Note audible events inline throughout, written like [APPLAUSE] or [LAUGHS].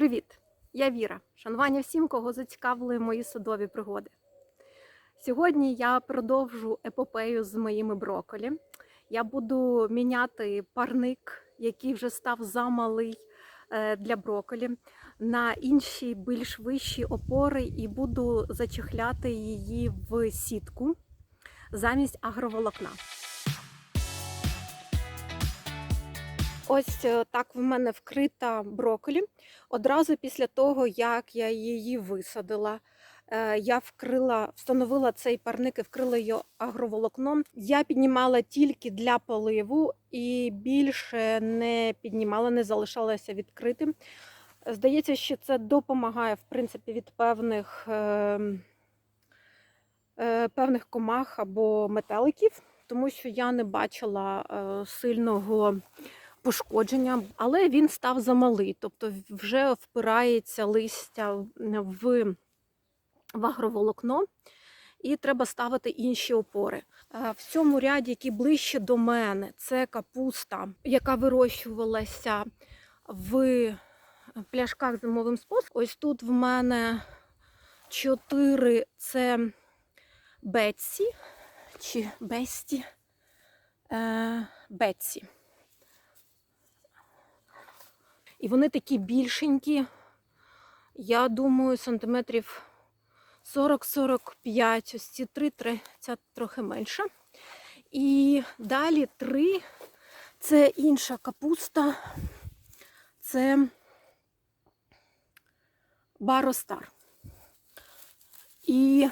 Привіт! Я Віра. Шанування всім, кого зацікавили мої садові пригоди. Сьогодні я продовжу епопею з моїми броколі. Я буду міняти парник, який вже став замалий е, для броколі, на інші більш вищі опори і буду зачехляти її в сітку замість агроволокна. Ось е, так в мене вкрита броколі. Одразу після того, як я її висадила, е, я вкрила, встановила цей парник і вкрила його агроволокном. Я піднімала тільки для поливу і більше не піднімала, не залишалася відкритим. Здається, що це допомагає в принципі від певних, е, е, певних комах або метеликів, тому що я не бачила сильного пошкодження, але він став замалий, тобто вже впирається листя в, в агроволокно, і треба ставити інші опори. Е, В цьому ряді, який ближче до мене, це капуста, яка вирощувалася в пляшках зимовим способом. Ось тут в мене чотири це Бетсі чи Бесті. Е, І вони такі більшенькі. Я думаю, сантиметрів 40-45. Ось ці три, три, ця трохи менша. І далі три це інша капуста. Це баростар. І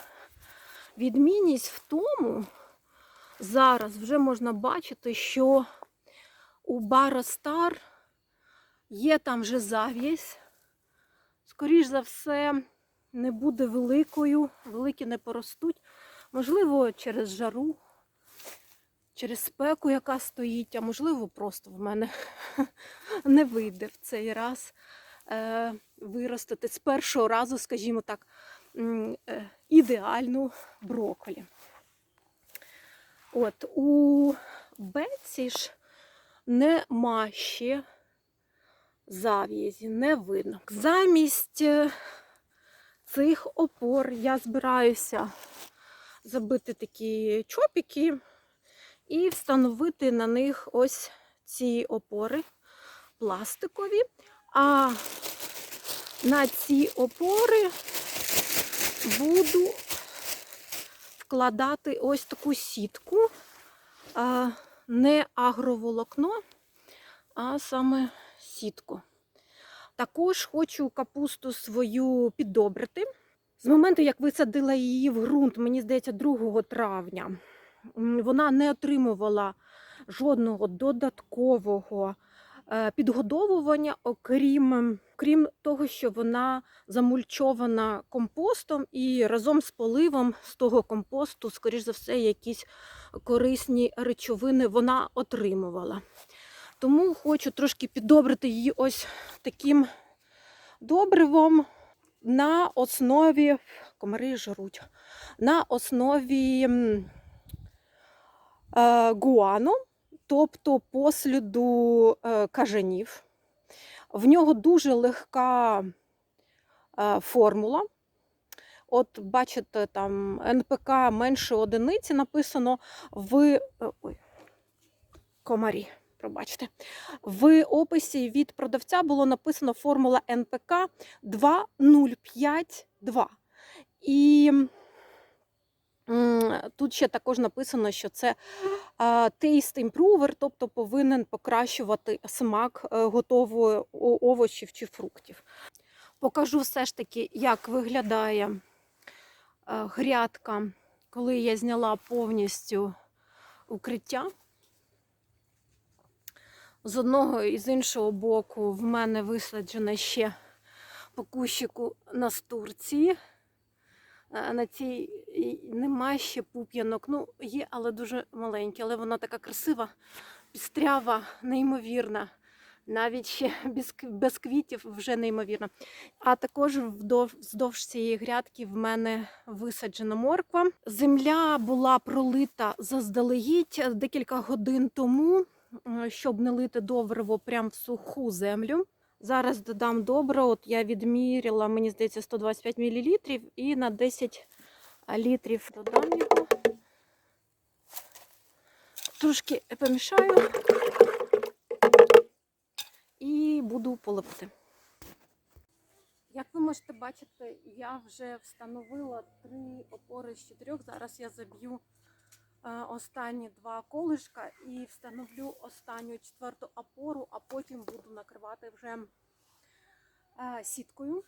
відмінність в тому, зараз вже можна бачити, що у баростар Є там вже зав'язь. Скоріш за все, не буде великою, великі не поростуть. Можливо, через жару, через спеку, яка стоїть, а можливо, просто в мене [LAUGHS] не вийде в цей раз е, виростити з першого разу, скажімо так, е, ідеальну броколі. От, у Беці ж нема ще зав'язі не видно. Замість е, цих опор я збираюся забити такі чопіки і встановити на них ось ці опори пластикові. А на ці опори буду вкладати ось таку сітку, не агроволокно, а саме сітку. Також хочу капусту свою піддобрити. З моменту, як висадила її в ґрунт, мені здається, 2 травня, вона не отримувала жодного додаткового е, підгодовування, окрім крім того, що вона замульчована компостом, і разом з поливом з того компосту, скоріш за все, якісь корисні речовини вона отримувала. Тому хочу трошки піддобрити її ось таким добривом на основі, комари жруть, на основі е, гуану, тобто посліду е, кажанів. В нього дуже легка е, формула. От, бачите, там НПК менше одиниці написано в ой, комарі пробачте, в описі від продавця було написано формула НПК 2052. І тут ще також написано, що це taste improver, тобто повинен покращувати смак е, готової овочів чи фруктів. Покажу все ж таки, як виглядає е, грядка, коли я зняла повністю укриття. З одного і з іншого боку в мене висаджена ще по кущику настурції. Е, на цій нема ще пуп'янок. Ну, є, але дуже маленькі. Але вона така красива, пістрява, неймовірна. Навіть ще без, без квітів вже неймовірна. А також вздовж цієї грядки в мене висаджена морква. Земля була пролита заздалегідь декілька годин тому. Е, щоб не лити добриво прямо в суху землю. Зараз додам добре. От я відміряла, мені здається, 125 мл і на 10 літрів додам його. Трошки помішаю і буду поливати. Як ви можете бачити, я вже встановила три опори з чотирьох. Зараз я заб'ю останні два колишка і встановлю останню четверту опору, а потім буду накривати вже е, сіткою.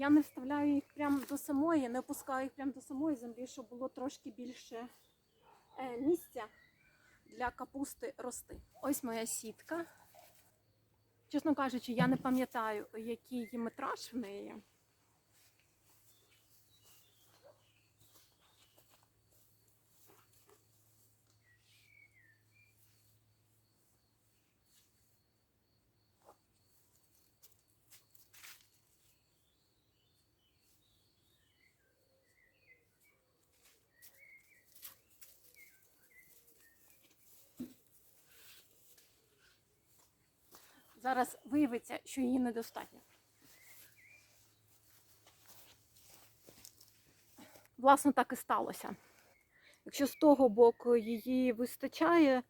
Я не вставляю їх прямо до самої, не опускаю їх прямо до самої землі, щоб було трошки більше е, місця для капусти рости. Ось моя сітка. Чесно кажучи, я не пам'ятаю, який метраж в неї. Зараз виявиться, що її недостатньо. Власне, так і сталося. Якщо з того боку її вистачає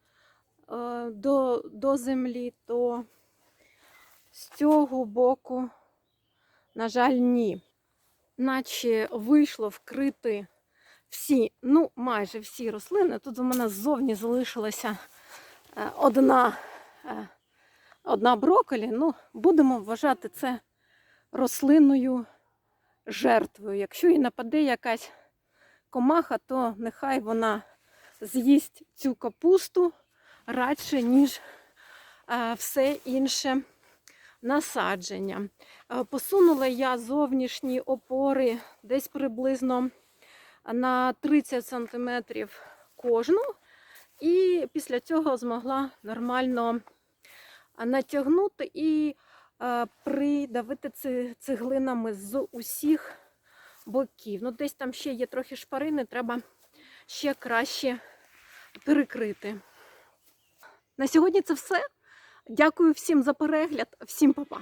е, до, до землі, то з цього боку, на жаль, ні. Наче вийшло вкрити всі, ну майже всі рослини. Тут у мене ззовні залишилася е, одна. Одна брокколі, ну, будемо вважати це рослинною жертвою. Якщо їй нападе якась комаха, то нехай вона з'їсть цю капусту радше, ніж е, все інше насадження. Е, Посунула я зовнішні опори десь приблизно на 30 см кожну, і після цього змогла нормально натягнути і е, придавити цеглинами з усіх боків. Ну, десь там ще є трохи шпарини, треба ще краще перекрити. На сьогодні це все. Дякую всім за перегляд, всім па-па!